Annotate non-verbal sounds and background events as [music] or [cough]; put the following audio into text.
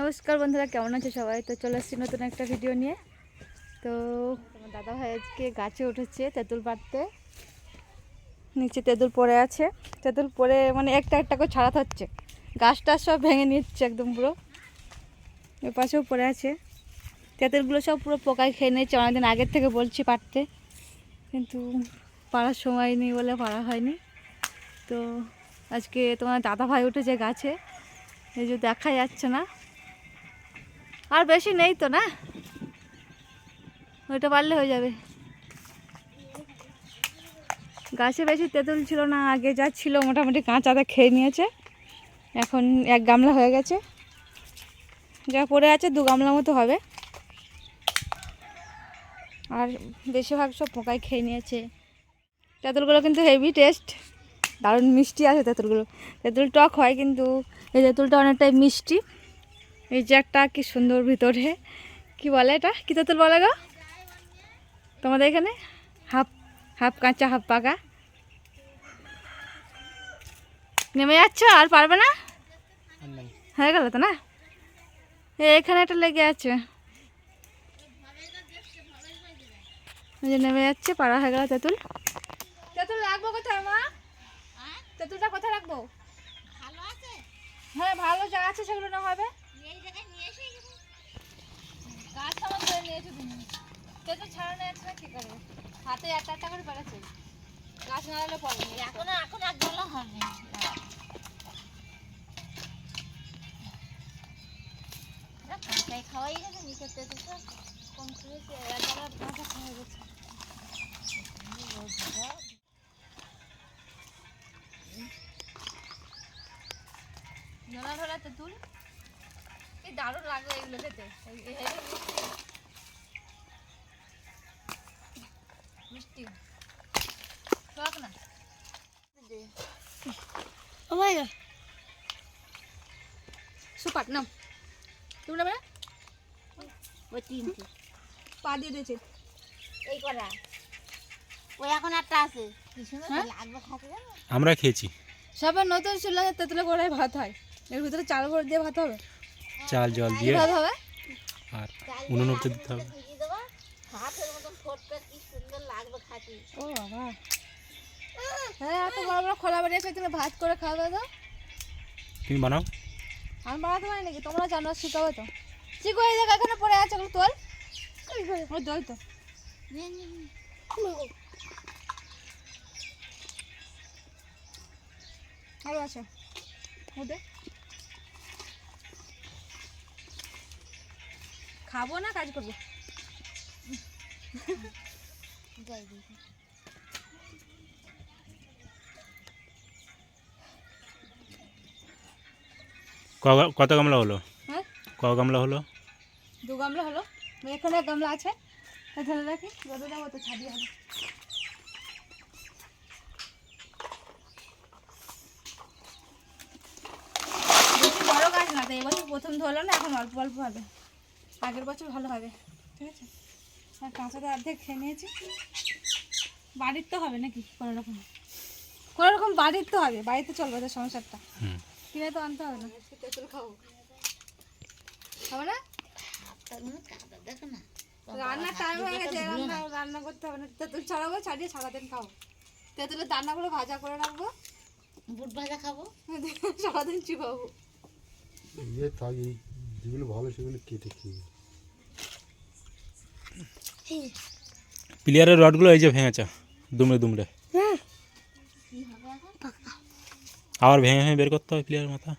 নমস্কার বন্ধুরা, কেমন আছে সবাই? তো চলে এসেছি নতুন একটা ভিডিও নিয়ে। তো আমার দাদা ভাই আজকে গাছে উঠেছে তেঁতুল পাড়তে। নিচে তেঁতুল পড়ে আছে। তেঁতুল পড়ে মানে একটা একটা করে ছাড়াতে হচ্ছে। গাছটা সব ভেঙে নিচ্ছে একদম পুরো। এ পাশেও পড়ে আছে। তেঁতুলগুলো সব পুরো পোকায় খেয়ে নিয়েছে। অনেকদিন আগের থেকে বলছি পাড়তে। কিন্তু পাড়ার সময় নেই বলে পাড়া হয়নি। তো আজকে তোমার দাদা ভাই উঠেছে গাছে। এই যে দেখা যাচ্ছে না। আর বেশি নেই তো, না? ওইটা পারলে হয়ে যাবে। গাছে বেশি তেঁতুল ছিল না, আগে যা ছিল মোটামুটি কাঁচাতে খেয়ে নিয়েছে। এখন এক গামলা হয়ে গেছে। যা পড়ে আছে দু গামলা মতো হবে। আর বেশিরভাগ সব পোকায় খেয়ে নিয়েছে। তেঁতুলগুলো কিন্তু হেভি টেস্ট দারুণ মিষ্টি আছে তেঁতুলগুলো। তেঁতুল টক হয় কিন্তু এই তেঁতুলটা অনেকটাই মিষ্টি। এই যে একটা কি সুন্দর ভিতরে কি বলে এটা? কি তেঁতুল বলে গো? তোমাদের এখানে? হাফ হাফ কাঁচা হাফ পাকা। নেমে যাচ্ছ? আর পারবে না? হয়ে গেল তো না? এখানে একটা লেগে আছে। যে নেমে যাচ্ছে পাড়া হয়ে গেল তেঁতুল। তেঁতুল রাখব কোথায় মা? তেঁতুলটা কোথায় রাখব? ভালো আছে। হ্যাঁ ভালো যা আছে সেগুলো না হবে এই জায়গায় নিয়ে এসে গাছ আমার ধরে নিয়েছো তুমি তেঁতুল ছাড়ানো আছে না কি করবে হাতে একটা একটা করে বেড়াচ্ছে গাছ নাড়ালে পড়বে এখন এখন আর বলা হবে কাঁচাই খাওয়াই গেছে নিচে তো কম করেছে একবার কাঁচা খাওয়া গেছে। নোনা ধরা তেঁতুল কি দারুণ লাগবে এগুলো খেতে এই- এই হেবি মিষ্টি মিষ্টি শোক না পা দিয়ে দিয়েছে এই করা ওই এখন একটা আছে কি সুন্দর হ্যাঁ? লাগবে খাতে আমরা খেয়েছি সবার নতুন চুলা তেঁতুলে করে ভাত হয় এর ভিতরে চাল ভরে দিয়ে ভাত হবে চাল জল দিয়ে ভাত হবে আর উনুন উঠতে দিতে হবে ভিজিয়ে মতন ফোটটা কি সুন্দর লাগবে খাতে ও বাবা হ্যাঁ এত বড় বড় খোলা তুমি ভাত করে তুমি বানাও। আমি বানাতে পারি নাকি? তোমরা জানো শিখাবে তো। শিখো এই জায়গা এখানে পড়ে আছে ওগুলো তোল। ওই দই তো। নিয়ে নিয়ে নিয়ে। আছে ওদের খাব না কাজ করব। যাই দেখি। কত গামলা হলো? হ্যাঁ? ক গামলা হলো? দু গামলা হলো। এখানে এক গামলা আছে। ধরে রাখি রোদে দেবো তো ছাড়িয়ে হবে। বড় গাছ না তাই এবছর প্রথম ধরলো না এখন অল্প অল্প হবে। আগের বছর ভালো হবে ঠিক আছে? আর কাঁচাটা অর্ধেক খেয়ে নিয়েছি। বাড়ির তো হবে নাকি কোনো রকম? কোনো রকম বাড়ির তো হবে বাড়িতে চলবে তো সংসারটা। কিনে তো আনতে হবে না। তেঁতুল খাব। হবে না? দেখো না রান্নার টাইম হয়ে গেছে রান্না রান্না করতে হবে না। তেঁতুল ছাড়াবো ছাড়িয়ে সারাদিন খাব। তেঁতুলের দানাগুলো ভাজা করে রাখব। বুট ভাজা খাব? [laughs] সারাদিন চিবাবো। ইয়ে থাক এই যেগুলো ভালো সেগুলো কেটে খেয়ে প্লেয়ারের রডগুলো এই যে ভেঙেছে দুমড়ে দুমড়ে। কি আবার ভেঙে ভেঙে বের করতে হবে প্লেয়ার মাথা